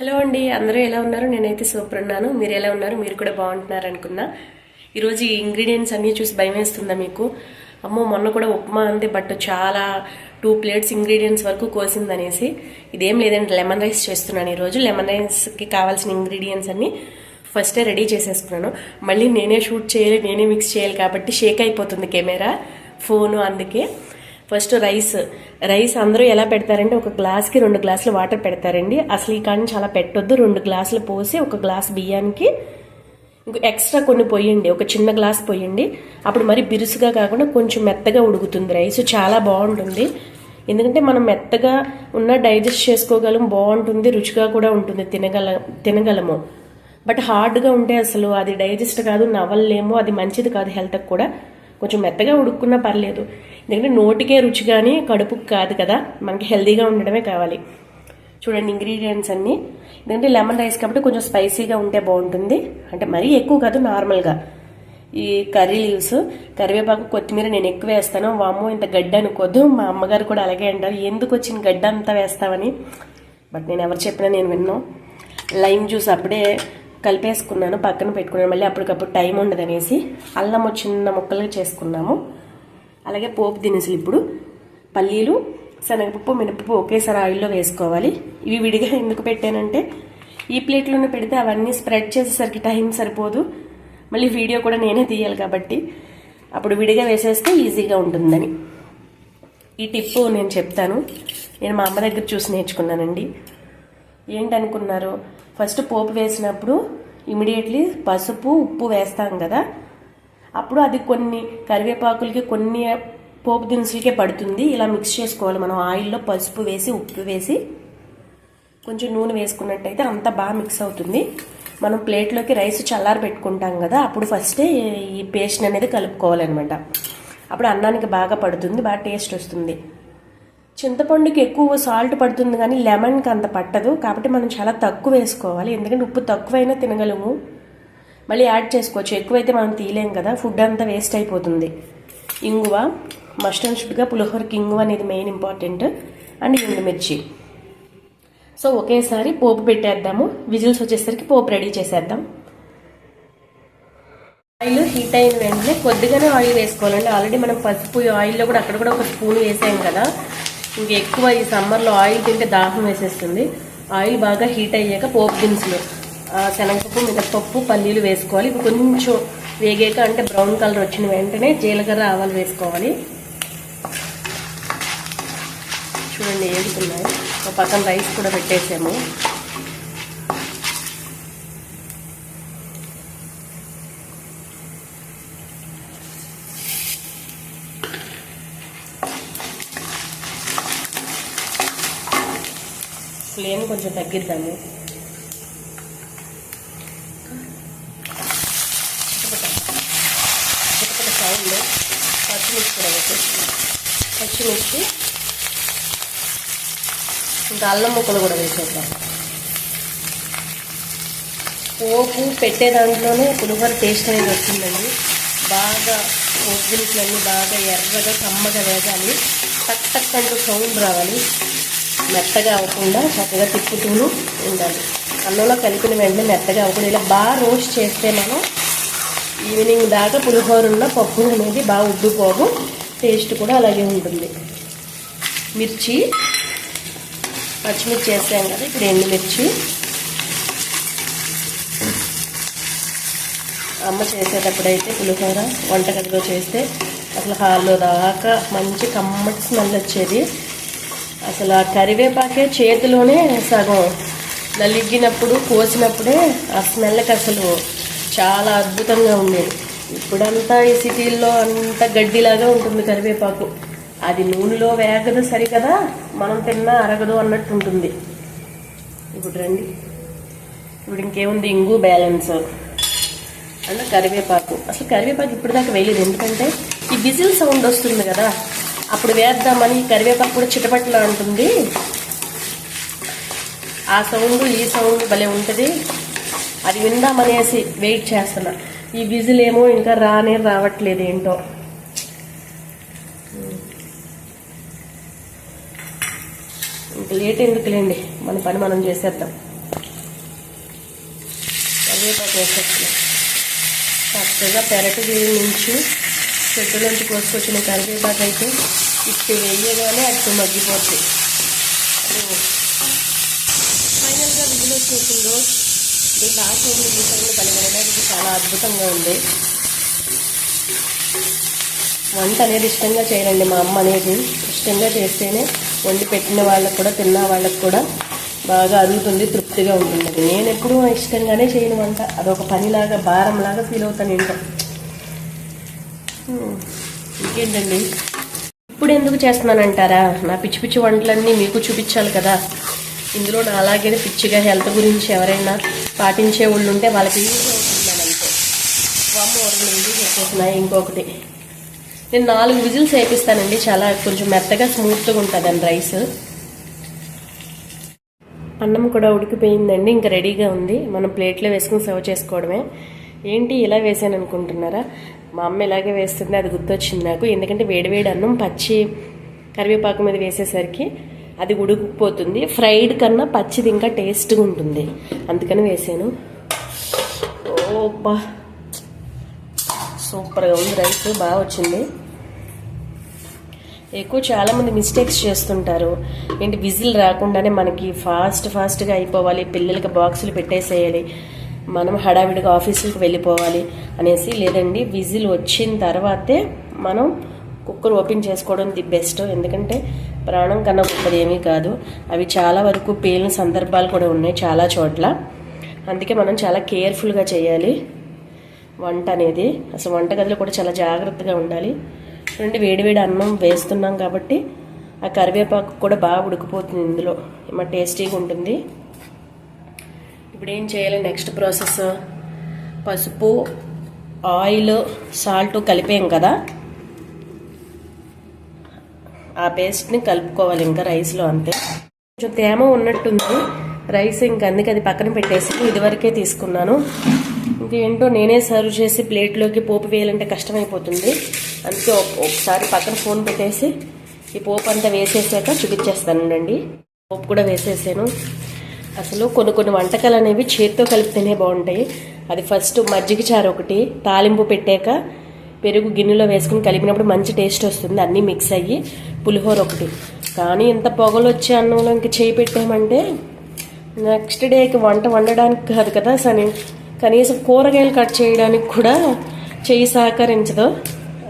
Hello అండి అందరూ ఎలా ఉన్నారు? నేనైతే సూపర్ ఉన్నాను. మీరు ఎలా ఉన్నారు? మీరు కూడా బాగుంటున్నారు అనుకున్నా. ఈరోజు ఈ ఇంగ్రీడియంట్స్ అన్నీ చూసి భయం వేస్తుందా మీకు? అమ్మో మొన్న కూడా ఉప్మా అంది బట్ చాలా టూ ప్లేట్స్ ఇంగ్రీడియంట్స్ వరకు కోసిందనేసి ఇదేం లేదండి లెమన్ రైస్ చేస్తున్నాను ఈరోజు. లెమన్ రైస్కి కావాల్సిన ఇంగ్రీడియంట్స్ అన్నీ ఫస్టే రెడీ చేసేసుకున్నాను. మళ్ళీ నేనే షూట్ చేయాలి నేనే మిక్స్ చేయాలి కాబట్టి షేక్ అయిపోతుంది కెమెరా ఫోను అందుకే. First rice. రైస్ అందరూ ఎలా పెడతారంటే ఒక గ్లాస్కి రెండు గ్లాసులు వాటర్ పెడతారండి. అసలు ఈ కానీ చాలా పెట్టొద్దు. రెండు గ్లాసులు పోసి ఒక గ్లాస్ బియ్యానికి ఎక్స్ట్రా కొన్ని పోయండి ఒక చిన్న గ్లాస్ పోయండి అప్పుడు మరి బిరుసుగా కాకుండా కొంచెం మెత్తగా ఉడుకుతుంది రైస్. చాలా బాగుంటుంది. ఎందుకంటే మనం మెత్తగా ఉన్న డైజెస్ట్ చేసుకోగలం బాగుంటుంది రుచిగా కూడా ఉంటుంది తినగల తినగలము. బట్ హార్డ్గా ఉంటే అసలు అది డైజెస్ట్ కాదు నవ్వలేము అది మంచిది కాదు హెల్త్కి కూడా. కొంచెం మెత్తగా ఉడుక్కున్నా పర్లేదు. ఎందుకంటే నోటికే రుచి కానీ కడుపుకి కాదు కదా మనకి హెల్తీగా ఉండడమే కావాలి. చూడండి ఇంగ్రీడియంట్స్ అన్నీ. ఎందుకంటే లెమన్ రైస్ కాబట్టి కొంచెం స్పైసీగా ఉంటే బాగుంటుంది. అంటే మరీ ఎక్కువ కాదు నార్మల్గా. ఈ కర్రీ లీవ్స్ కరివేపాకు కొత్తిమీర నేను ఎక్కువ వేస్తాను. వామ్మో ఇంత గడ్డ అనుకోద్దు. మా అమ్మగారు కూడా అలాగే అంటారు. ఎందుకు వచ్చిన గడ్డ అంతా వేస్తామని బట్ నేను ఎవరు చెప్పినా నేను విన్నాను లైమ్ జ్యూస్ అప్పుడే కలిపేసుకున్నాను పక్కన పెట్టుకున్నాను. మళ్ళీ అప్పటికప్పుడు టైం ఉండదనేసి అల్లం చిన్న ముక్కలుగా చేసుకున్నాము. అలాగే పోపు దినుసులు ఇప్పుడు. పల్లీలు శనగపప్పు మినపప్పు ఒకేసారి ఆయిల్లో వేసుకోవాలి. ఇవి విడిగా ఎందుకు పెట్టానంటే ఈ ప్లేట్లోనే పెడితే అవన్నీ స్ప్రెడ్ చేసేసరికి టైం సరిపోదు. మళ్ళీ వీడియో కూడా నేనే తీయాలి కాబట్టి అప్పుడు విడిగా వేసేస్తే ఈజీగా ఉంటుందని. ఈ టిప్ నేను చెప్తాను. నేను మా అమ్మ దగ్గర చూసి నేర్చుకున్నానండి. ఏంటనుకున్నారు? ఫస్ట్ పోపు వేసినప్పుడు ఇమీడియట్లీ పసుపు ఉప్పు వేస్తాం కదా. అప్పుడు అది కొన్ని కరివేపాకులకి కొన్ని పోపు దినుసులకే పడుతుంది. ఇలా మిక్స్ చేసుకోవాలి మనం. ఆయిల్లో పసుపు వేసి ఉప్పు వేసి కొంచెం నూనె వేసుకున్నట్టయితే అంత బాగా మిక్స్ అవుతుంది. మనం ప్లేట్లోకి రైస్ చల్లారి పెట్టుకుంటాం కదా. అప్పుడు ఫస్టే ఈ పేస్ట్ అనేది కలుపుకోవాలన్నమాట. అప్పుడు అన్నానికి బాగా పడుతుంది బాగా టేస్ట్ వస్తుంది. చింతపండుకి ఎక్కువ సాల్ట్ పడుతుంది కానీ లెమన్కి అంత పట్టదు. కాబట్టి మనం చాలా తక్కువ వేసుకోవాలి. ఎందుకంటే ఉప్పు తక్కువైనా తినగలము. మళ్ళీ యాడ్ చేసుకోవచ్చు. ఎక్కువైతే మనం తీయలేం కదా. ఫుడ్ అంతా వేస్ట్ అయిపోతుంది. ఇంగువ మస్ట్ షుడ్గా పులిహోరకి ఇంగువ అనేది మెయిన్ ఇంపార్టెంట్. అండ్ ఎండుమిర్చి సో ఒకేసారి పోపు పెట్టేద్దాము. విజిల్స్ వచ్చేసరికి పోపు రెడీ చేసేద్దాం. ఆయిల్ హీట్ అయిన వెంటనే కొద్దిగానే ఆయిల్ వేసుకోవాలండి. ఆల్రెడీ మనం పసుపు ఆయిల్లో కూడా అక్కడ కూడా ఒక స్పూన్ వేసాం కదా. ఇంక ఎక్కువ ఈ సమ్మర్లో ఆయిల్ తింటే దాహం వేసేస్తుంది. ఆయిల్ బాగా హీట్ అయ్యాక పోపు దినుసులు శనగపప్పు మినపప్పు పల్లీలు వేసుకోవాలి. ఇవి కొంచెం వేగాక అంటే బ్రౌన్ కలర్ వచ్చిన వెంటనే జీలకర్ర ఆవాలు వేసుకోవాలి. చూడండి ఏడుతున్నాయి. ఒక పక్కన రైస్ కూడా పెట్టేసాము. ఫ్లేమ్ కొంచెం తగ్గిద్దాము. చిటపట సౌండ్ పచ్చిమిర్చి కూడా వేసేసి పచ్చిమిర్చి ఇంకా అల్లం ముక్కలు కూడా వేసేద్దాం. పోపు పెట్టే దాంట్లోనే పులిహోర టేస్ట్ అనేది వచ్చిందండి. బాగా పోపు దినుసులన్నీ బాగా ఎర్రగా కమ్మగా వేగాలి. టక్ టక్ అంటూ సౌండ్ రావాలి. మెత్తగా అవ్వకుండా చక్కగా తిప్పుతూను ఉండాలి. అన్నంలో కలిపిన వెంటనే మెత్తగా అవ్వకుండా ఇలా బాగా రోస్ట్ చేస్తే మనం ఈవినింగ్ దాకా పులిహోర ఉన్న పప్పు అనేది బాగా ఉబ్బిపోవు. టేస్ట్ కూడా అలాగే ఉంటుంది. మిర్చి పచ్చిమిర్చి వేసాం కదా ఇప్పుడు ఎండుమిర్చి. అమ్మ చేసేటప్పుడైతే పులిహోర వంటగదిలో చేస్తే అసలు హాల్లో దాకా మంచి కమ్మటి స్మెల్ వచ్చేది. అసలు ఆ కరివేపాకే చేతిలోనే సగం. నలిగినప్పుడు కోసినప్పుడే ఆ స్మెల్కి అసలు చాలా అద్భుతంగా ఉండేది ఇప్పుడంతా ఈ సిటీల్లో అంత గడ్డిలాగా ఉంటుంది కరివేపాకు. అది నూనెలో వేగదు సరికదా మనం తిన్నా అరగదు అన్నట్టు ఉంటుంది. ఇప్పుడు రండి. ఇప్పుడు ఇంకేముంది? ఇంగు బ్యాలెన్స్. అంటే కరివేపాకు. అసలు కరివేపాకు ఇప్పుడు దాకా వేయలేదు. ఎందుకంటే ఈ విజిల్ సౌండ్ వస్తుంది కదా. అప్పుడు వేద్దామని కరివేపాకు కూడా చిటపట్లా ఉంటుంది ఆ సౌండ్ ఈ సౌండ్ భలే ఉంటుంది. అది విందామనేసి వెయిట్ చేస్తున్నా. ఈ విజిల్ ఏమో ఇంకా రానే రావట్లేదు ఏంటో ఇంక లేట్ ఎందుకులేండి? మన పని మనం చేసేద్దాం. కరివేపాకు వేసేస్తున్నాం. చక్కగా పెరటి నుంచి చెట్టు నుంచి కోసుకొచ్చిన కరివేపాకు అయితే ఇప్పుడు వేయగానే అటు మగ్గిపోతుంది ఫైనల్గా విజిల్ వచ్చేసిందో ఇది లాస్ట్ ఓన్లీ ఈసారి కలిగడానికి చాలా అద్భుతంగా ఉంది. వంట అనేది ఇష్టంగా చేయాలండి మా అమ్మ అనేది. ఇష్టంగా చేస్తేనే వండి పెట్టిన వాళ్ళకు కూడా తిన్న వాళ్ళకు కూడా బాగా అరుగుతుంది తృప్తిగా ఉంటుంది. నేను ఎప్పుడూ ఇష్టంగానే చేయను వంట. అదొక పనిలాగా భారంలాగా ఫీల్ అవుతాను ఇంట్లో. ఇంకేంటండి? ఇప్పుడు ఎందుకు చేస్తున్నానంటారా? నా పిచ్చి పిచ్చి వంటలన్నీ మీకు చూపించాలి కదా. ఇందులో నా అలాగే పిచ్చిగా హెల్త్ గురించి ఎవరైనా పాటించే వాళ్ళు ఉంటే వాళ్ళకి ఈజీ అవుతుందని రెండు విజిల్స్ వచ్చేసినాయి ఇంకొకటి. నేను నాలుగు విజిల్స్ వేపిస్తానండి. చాలా కొంచెం మెత్తగా స్మూత్గా ఉంటుందండి రైస్. అన్నం కూడా ఉడికిపోయిందండి. ఇంకా రెడీగా ఉంది. మనం ప్లేట్లో వేసుకుని సర్వ్ చేసుకోవడమే. ఏంటి ఇలా వేసాను అనుకుంటున్నారా మా అమ్మ ఇలాగే వేస్తుంది అది గుర్తొచ్చింది నాకు. ఎందుకంటే వేడివేడి అన్నం పచ్చి కరివేపాకు మీద వేసేసరికి అది ఉడికిపోతుంది. ఫ్రైడ్ కన్నా పచ్చిది ఇంకా టేస్ట్గా ఉంటుంది. అందుకని వేసాను. ఓబ్బా. సూపర్గా ఉంది రైస్ బాగా వచ్చింది. ఎక్కువ చాలామంది మిస్టేక్స్ చేస్తుంటారు. ఏంటి విజిల్ రాకుండానే మనకి ఫాస్ట్ ఫాస్ట్గా అయిపోవాలి పిల్లలకి బాక్సులు పెట్టేసేయాలి. మనం హడావిడిగా ఆఫీసులకు వెళ్ళిపోవాలి అనేసి లేదండి విజిల్ వచ్చిన తర్వాతే మనం కుక్కర్ ఓపెన్ చేసుకోవడం ది బెస్ట్. ఎందుకంటే ప్రాణం కన్నా గొప్పది ఏమీ కాదు. అవి చాలా వరకు పేలిన సందర్భాలు కూడా ఉన్నాయి చాలా చోట్ల. అందుకే మనం చాలా కేర్ఫుల్గా చేయాలి. వంట అనేది అసలు వంటగదిలో కూడా చాలా జాగ్రత్తగా ఉండాలి. చూడండి వేడివేడి అన్నం వేస్తున్నాం కాబట్టి ఆ కరివేపాకు కూడా బాగా ఉడికిపోతుంది ఇందులో. మా టేస్టీగా ఉంటుంది. ఇప్పుడు ఏం చేయాలి? నెక్స్ట్ ప్రాసెస్ పసుపు ఆయిల్ సాల్ట్ కలిపాం కదా? ఆ పేస్ట్ని కలుపుకోవాలి ఇంకా రైస్లో అంతే. కొంచెం తేమ ఉన్నట్టుంది. రైస్ ఇంకా అందుకే అది పక్కన పెట్టేసి ఇదివరకే తీసుకున్నాను. ఇంకేంటో నేనే సర్వ్ చేసి ప్లేట్లోకి పోపు వేయాలంటే కష్టమైపోతుంది. అందుకే ఒకసారి పక్కన ఫోన్ పెట్టేసి ఈ పోపు అంతా వేసేసాక చూపించేస్తానండి. పోపు కూడా వేసేసాను. అసలు కొన్ని కొన్ని వంటకాలు అనేవి చేత్తో కలిపితేనే బాగుంటాయి. అది ఫస్ట్ మజ్జిగ చారు ఒకటి తాలింపు పెట్టాక పెరుగు గిన్నెలో వేసుకుని కలిపినప్పుడు మంచి టేస్ట్ వస్తుంది. అన్నీ మిక్స్ అయ్యి పులిహోర ఒకటి. కానీ ఇంత పొగలు వచ్చే అన్నంలో ఇంక చేయి పెట్టామంటే నెక్స్ట్ డేకి వంట వండడానికి కాదు కదా సని. కనీసం కూరగాయలు కట్ చేయడానికి కూడా చేయి సహకరించదు.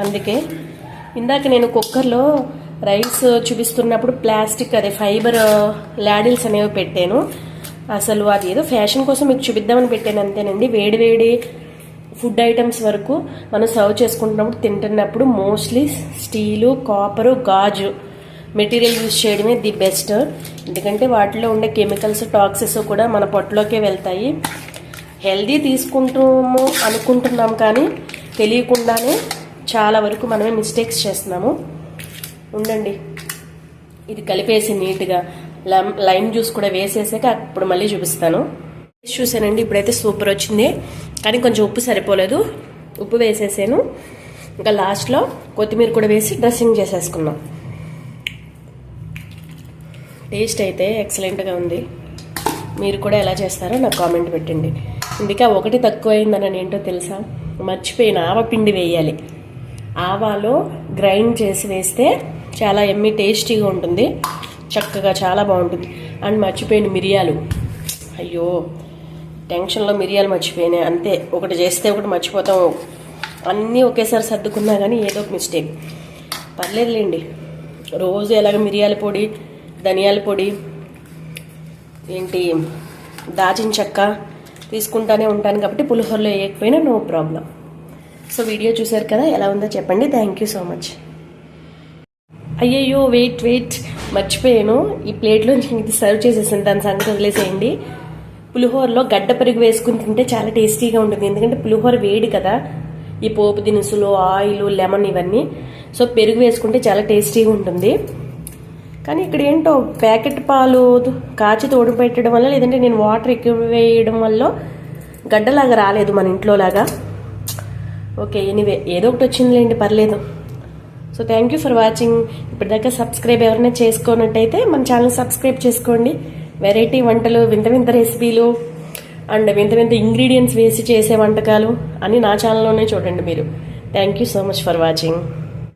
అందుకే ఇందాక నేను కుక్కర్లో రైస్ చూపిస్తున్నప్పుడు ప్లాస్టిక్ అదే ఫైబర్ లాడిల్స్ అనేవి పెట్టాను. అసలు అది ఏదో ఫ్యాషన్ కోసం మీకు చూపిద్దామని పెట్టాను అంతేనండి. వేడి వేడి ఫుడ్ ఐటమ్స్ వరకు మనం సర్వ్ చేసుకుంటున్నప్పుడు తింటున్నప్పుడు మోస్ట్లీ స్టీలు కాపరు గాజు మెటీరియల్ యూజ్ చేయడమే ది బెస్ట్. ఎందుకంటే వాటిలో ఉండే కెమికల్స్ టాక్సిస్ కూడా మన పొట్టలోకే వెళ్తాయి. హెల్దీ తీసుకుంటాము అనుకుంటున్నాం కానీ తెలియకుండానే చాలా వరకు మనమే మిస్టేక్స్ చేస్తున్నాము. ఉండండి. ఇది కలిపేసి నీట్గా లైమ్ జ్యూస్ కూడా వేసేసాక అప్పుడు మళ్ళీ చూపిస్తాను. చూసానండి ఇప్పుడైతే సూపర్ వచ్చింది. కానీ కొంచెం ఉప్పు సరిపోలేదు. ఉప్పు వేసేసాను. ఇంకా లాస్ట్లో కొత్తిమీర కూడా వేసి డ్రెస్సింగ్ చేసేసుకున్నాం. టేస్ట్ అయితే ఎక్సలెంట్గా ఉంది. మీరు కూడా ఎలా చేస్తారో నాకు కామెంట్ పెట్టండి. ఇందుకే ఒకటి తక్కువైందని ఏంటో తెలుసా? మర్చిపోయిన ఆవ పిండి వేయాలి. ఆవాలో గ్రైండ్ చేసి వేస్తే చాలా ఎమ్మి టేస్టీగా ఉంటుంది. చక్కగా చాలా బాగుంటుంది. అండ్ మర్చిపోయిన మిరియాలు. అయ్యో టెన్షన్లో మిరియాలు మర్చిపోయినాయి అంతే. ఒకటి చేస్తే ఒకటి మర్చిపోతాం. అన్నీ ఒకేసారి సర్దుకున్నా కానీ ఏదో ఒక మిస్టేక్. పర్లేదులేండి. రోజు ఎలాగ మిరియాల పొడి ధనియాల పొడి ఏంటి దాచిన చెక్క తీసుకుంటానే ఉంటాను కాబట్టి పులిహోరలో వేయకపోయినా నో ప్రాబ్లం. సో వీడియో చూసారు కదా ఎలా ఉందో చెప్పండి. Thank you so much. అయ్యయ్యో వెయిట్ వెయిట్. మర్చిపోయాను. ఈ ప్లేట్లో ఇది సర్వ్ చేసేసాను. దాని సంగతి వదిలేసేయండి. పులిహోరలో గడ్డ పెరుగు వేసుకుని తింటే చాలా టేస్టీగా ఉంటుంది. ఎందుకంటే పులిహోర వేడి కదా. ఈ పోపు దినుసులు ఆయిల్ లెమన్ ఇవన్నీ. సో పెరుగు వేసుకుంటే చాలా టేస్టీగా ఉంటుంది. కానీ ఇక్కడ ఏంటో ప్యాకెట్ పాలు కాచి తోడు పెట్టడం వల్ల లేదంటే నేను వాటర్ ఎక్కువ వేయడం వల్ల గడ్డలాగా రాలేదు మన ఇంట్లోలాగా. ఓకే ఎనీవే ఏదో ఒకటి వచ్చిందిలేండి పర్లేదు. So thank you for watching ఇప్పటిదాకా సబ్స్క్రైబ్ ఎవరైనా చేసుకున్నట్టయితే మన ఛానల్ సబ్స్క్రైబ్ చేసుకోండి. వెరైటీ వంటలు వింత వింత రెసిపీలు అండ్ వింత వింత ఇంగ్రీడియంట్స్ వేసి చేసే వంటకాలు అని నా ఛానల్లోనే చూడండి మీరు. Thank you so much for watching